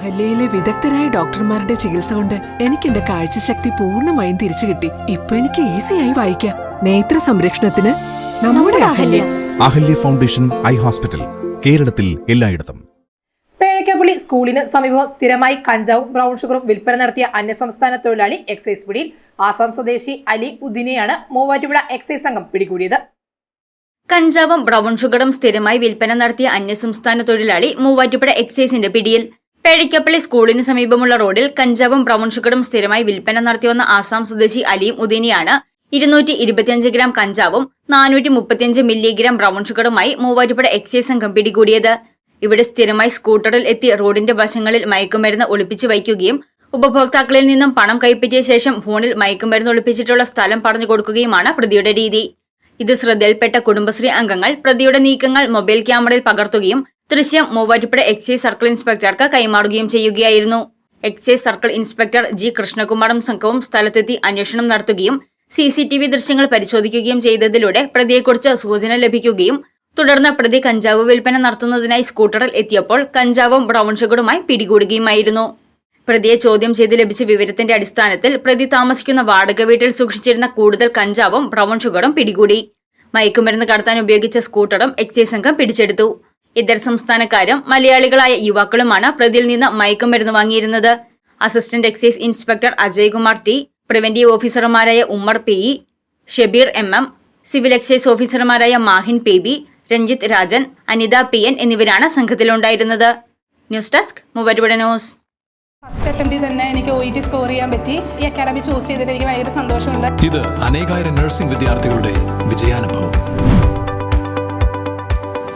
അഹല്യയിലെ വിദഗ്ധരായ ഡോക്ടർമാരുടെ ചികിത്സ കൊണ്ട് എനിക്ക് എന്റെ കാഴ്ചശക്തി പൂർണമായും തിരിച്ചു കിട്ടി. ഇപ്പൊ എനിക്ക് ഈസിയായി വായിക്കാം. നേത്ര സംരക്ഷണത്തിന് നമ്മുടെ Ahalya. Ahalya. Foundation eye hospital കേരളത്തിൽ എല്ലായിടത്തും. പേഴക്കാപ്പള്ളി സ്കൂളിന് സമീപം സ്ഥിരമായി കഞ്ചാവും ബ്രൗൺ ഷുഗറും വിൽപ്പന നടത്തിയ അന്യസംസ്ഥാന തൊഴിലാളി എക്സൈസ് പിടിയിൽ ആസാം സ്വദേശി അലി ഉദ്ദീനെയാണ് മൂവാറ്റുപുഴ എക്സൈസ് സംഘം പിടികൂടിയത്. കഞ്ചാവും ബ്രൗൺ ഷുഗറും സ്ഥിരമായി വിൽപ്പന നടത്തിയ അന്യസംസ്ഥാന തൊഴിലാളി മൂവാറ്റുപുഴ എക്സൈസിന്റെ പിടിയിൽ പേഴിക്കപ്പള്ളി സ്കൂളിന് സമീപമുള്ള റോഡിൽ കഞ്ചാവും ബ്രൗൺ ഷുഗറും സ്ഥിരമായി വിൽപ്പന നടത്തിവന്ന ആസാം സ്വദേശി അലിയും ഉദീനിയാണ് ഇരുന്നൂറ്റി ഇരുപത്തിയഞ്ച് ഗ്രാം കഞ്ചാവും നാനൂറ്റി മുപ്പത്തിയഞ്ച് മില്ലിഗ്രാം ബ്രൗൺ ഷുഗറുമായി മൂവാറ്റുപുഴ എക്സൈസ് സംഘം പിടികൂടിയത്. ഇവിടെ സ്ഥിരമായി സ്കൂട്ടറിൽ എത്തി റോഡിന്റെ വശങ്ങളിൽ മയക്കുമരുന്ന് ഒളിപ്പിച്ചു വയ്ക്കുകയും ഉപഭോക്താക്കളിൽ നിന്നും പണം കൈപ്പറ്റിയ ശേഷം ഫോണിൽ മയക്കുമരുന്ന് ഒളിപ്പിച്ചിട്ടുള്ള സ്ഥലം പറഞ്ഞു കൊടുക്കുകയുമാണ് പ്രതിയുടെ രീതി. ഇത് ശ്രദ്ധയിൽപ്പെട്ട കുടുംബശ്രീ അംഗങ്ങൾ പ്രതിയുടെ നീക്കങ്ങൾ മൊബൈൽ ക്യാമറയിൽ പകർത്തുകയും ദൃശ്യം മൂവാറ്റുപുഴ എക്സൈസ് സർക്കിൾ ഇൻസ്പെക്ടർക്ക് കൈമാറുകയും ചെയ്യുകയായിരുന്നു. എക്സൈസ് സർക്കിൾ ഇൻസ്പെക്ടർ ജി കൃഷ്ണകുമാറും സംഘവും സ്ഥലത്തെത്തി അന്വേഷണം നടത്തുകയും സി സി ടി വി ദൃശ്യങ്ങൾ പരിശോധിക്കുകയും ചെയ്തതിലൂടെ പ്രതിയെക്കുറിച്ച് സൂചന ലഭിക്കുകയും തുടർന്ന് പ്രതി കഞ്ചാവ് വിൽപ്പന നടത്തുന്നതിനായി സ്കൂട്ടറിൽ എത്തിയപ്പോൾ കഞ്ചാവും ബ്രൗൺ ഷുഗറുമായി പിടികൂടുകയുമായിരുന്നു. പ്രതിയെ ചോദ്യം ചെയ്ത് ലഭിച്ച വിവരത്തിന്റെ അടിസ്ഥാനത്തിൽ പ്രതി താമസിക്കുന്ന വാടക വീട്ടിൽ സൂക്ഷിച്ചിരുന്ന കൂടുതൽ കഞ്ചാവും ബ്രൗൺ ഷുഗറും പിടികൂടി. മയക്കുമരുന്ന് കടത്താൻ ഉപയോഗിച്ച സ്കൂട്ടറും എക്സൈസ് സംഘം പിടിച്ചെടുത്തു. ഇതര സംസ്ഥാനക്കാരും മലയാളികളായ യുവാക്കളുമാണ് പ്രതിയിൽ നിന്ന് മയക്കുമരുന്ന് വാങ്ങിയിരുന്നത്. Assistant excise inspector Ajaykumar T preventive ഓഫീസർമാരായ Ummer P E Shabeer M M civil excise ഓഫീസർമാരായ Mahin P B Ranjith Rajan Anitha P N എന്നിവരാണ് സംഘത്തിലുണ്ടായിരുന്നത്. News desk Muvattupuzha news. First അറ്റംപ്റ്റിൽ തന്നെ എനിക്ക് ഒ ടി സ്കോർ ചെയ്യാൻ പറ്റി. ഈ അക്കാഡമി ചൂസ് ചെയ്തിട്ട് എനിക്ക് ഭയങ്കര സന്തോഷമുണ്ട്. ഇത് അനേകായിരം നഴ്സിംഗ് വിദ്യാർത്ഥികളുടെ വിജയാനുഭവം.